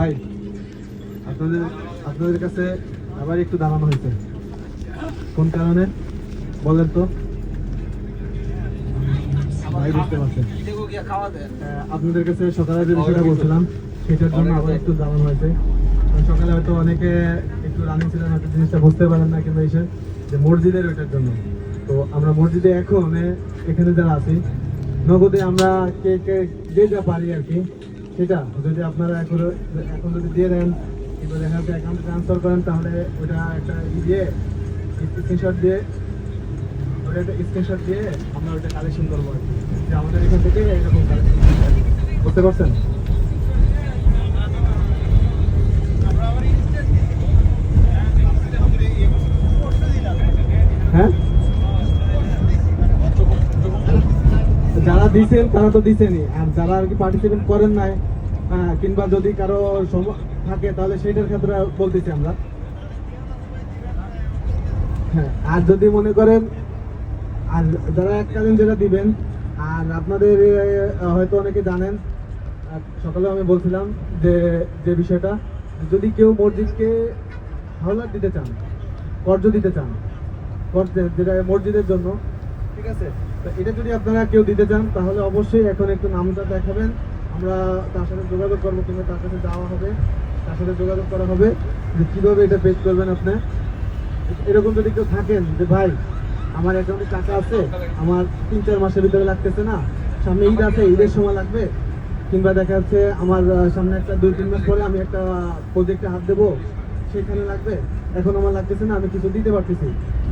ভাই আপনাদের আপনাদের কাছে আবার একটু দাঁড়ানো হয়েছে। কোন কারণে? বলেন তো। ভাই বুঝতে পারছেন। আপনাদের কাছে সকালে যে বিষয়টা বলছিলাম সেটার জন্য আবার একটু দাঁড়ানো হয়েছে। সকালে হয়তো অনেকে একটু রানিং ছিলেন হয়তো জিনিসটা বুঝতে পারেন না কিন্তু এসে যে মসজিদের ওইটার জন্য। তো আমরা মসজিদে এখন এখানে যারা আছি নগদে আমরা কে কে যে যা পারি আর কি সেটা। যদি আপনারা এখন এখন যদি দিয়ে দেন কিংবা দেখা যাচ্ছে অ্যাকাউন্টে ট্রান্সফার করেন, তাহলে ওটা একটা ই দিয়ে স্ক্রিনশট দিয়ে ওটা একটা স্ক্রিনশট দিয়ে আমরা ওটা কালেকশন করব যে আমাদের এখান থেকে এরকম কালেকশন বুঝতে পারছেন? হ্যাঁ? দিছেন তারা তো দিছেনই আর যারা আর কি পার্টিসিপেট করেন নাই কিংবা যদি কারও সম- থাকে, তাহলে সেটার ক্ষেত্রে বলতেছি আমরা। হ্যাঁ আর যদি মনে করেন, আর যারা এককালীন যেটা দিবেন, আর আপনাদের হয়তো অনেকে জানেন সকালে আমি বলছিলাম যে যে বিষয়টা, যদি কেউ মসজিদকে হাওলাত দিতে চান, কর্জ দিতে চান, কর্জ যেটা মসজিদের জন্য ঠিক আছে? তো এটা যদি আপনারা কেউ দিতে চান, তাহলে অবশ্যই এখন একটু নামটা দেখাবেন। আমরা তার সাথে যোগাযোগ করব কিংবা তার সাথে যাওয়া হবে। তার সাথে যোগাযোগ করা হবে যে কীভাবে এটা পেড করবেন আপনি। এরকম যদি কেউ থাকেন যে, ভাই, আমার অ্যাকাউন্টে টাকা আছে, আমার তিন চার মাসের ভিতরে লাগতেছে না, সামনে ঈদ আছে, ঈদের সময় লাগবে। কিংবা দেখা যাচ্ছে আমার সামনে একটা দুই তিন মাস পরে আমি একটা প্রজেক্টে হাত দেবো, সেখানে লাগবে। এখন আমার লাগতেছে না, আমি কিছু দিতে পারতেছি।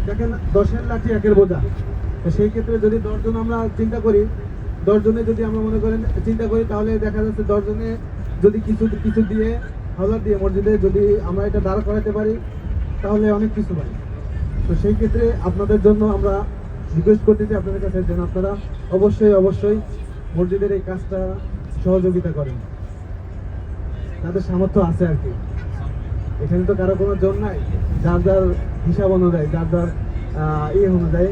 দেখেন, দশের লাঠি একের বোঝা। তো সেই ক্ষেত্রে যদি দশজন আমরা চিন্তা করি, দশজনে যদি আমরা মনে করেন চিন্তা করি, তাহলে দেখা যাচ্ছে দশজনে যদি কিছু কিছু দিয়ে, হাজার দিয়ে মসজিদে যদি আমরা এটা দাঁড় করাতে পারি, তাহলে অনেক কিছু পাই তো সেই ক্ষেত্রে আপনাদের জন্য আমরা রিকোয়েস্ট করতেছি আপনাদের কাছে, যেন আপনারা অবশ্যই অবশ্যই মসজিদের এই কাজটা সহযোগিতা করেন। তাদের সামর্থ্য আছে আর কি। এখানে তো কারও কোনো জোর নাই। যার যার হিসাব অনুযায়ী, যার যার ইয়ে অনুযায়ী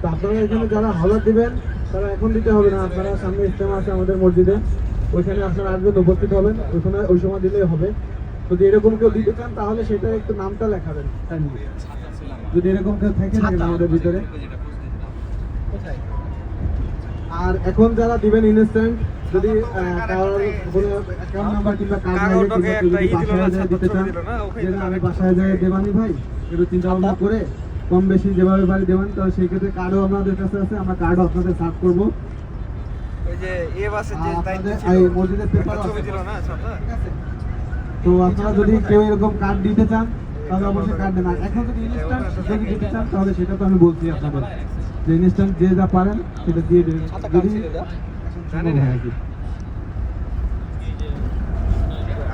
তো আপনারা এখানে যারা হলার দিবেন তারা এখন দিতে হবে না। আপনারা সামনে ইস্তেমা আছে আমাদের মসজিদে। ওইখানে আপনারা আসবেন উপস্থিত হবেন। ওইখানে ওই সময় দিলেই হবে। যদি এরকম কেউ দিতে চান তাহলে সেটা একটু নামটা লেখাবেন। যদি এরকম কেউ থেকে থাকেন আমাদের ভিতরে। আর এখন যারা দিবেন ইনস্ট্যান্ট যদি কারোর কোনো অ্যাকাউন্ট নাম্বার কিংবা কার্ড বাসায় দিতে চান আমি বাসায় যেয়ে দেবানি ভাই একটু চিন্তা ভাবনা করে কম বেশি যেভাবে পারি দেবেন তো সেই ক্ষেত্রে কার্ডও আমাদের কাছে আছে আমরা কার্ডও আপনাদের সার্ভ করব। আপনাদের আছে? তো আপনারা যদি কেউ এরকম কার্ড দিতে চান তাহলে অবশ্যই কার্ড দেন এখন যদি ইনস্ট্যান্ট যদি দিতে চান তাহলে সেটা তো আমি বলছি আপনাদের। যে ইনস্ট্যান্ট যে যা পারেন সেটা দিয়ে দেবেন। যদি।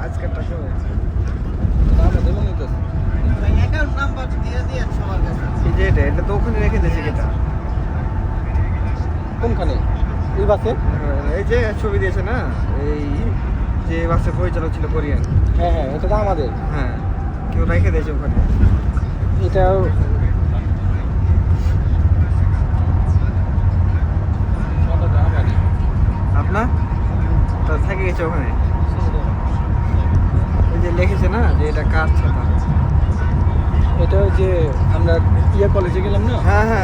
আজকের টাকা এই যে এটা এটা তো ওখানে রেখে দিয়েছে এটা কোনখানে? এই বাসে? এই যে ছবি দিয়েছে না? এই যে বাসের পরিচালক ছিল কোরিয়ান। হ্যাঁ হ্যাঁ এটা তো আমাদের। হ্যাঁ কেউ রেখে দিয়েছে ওখানে। এটাও আপনার? তা থেকে গেছে ওখানে। ওই যে লিখেছে না যে এটা কার ছাতা? এটা যে আমরা ইয়া কলেজে গেলাম না? হ্যাঁ হ্যাঁ।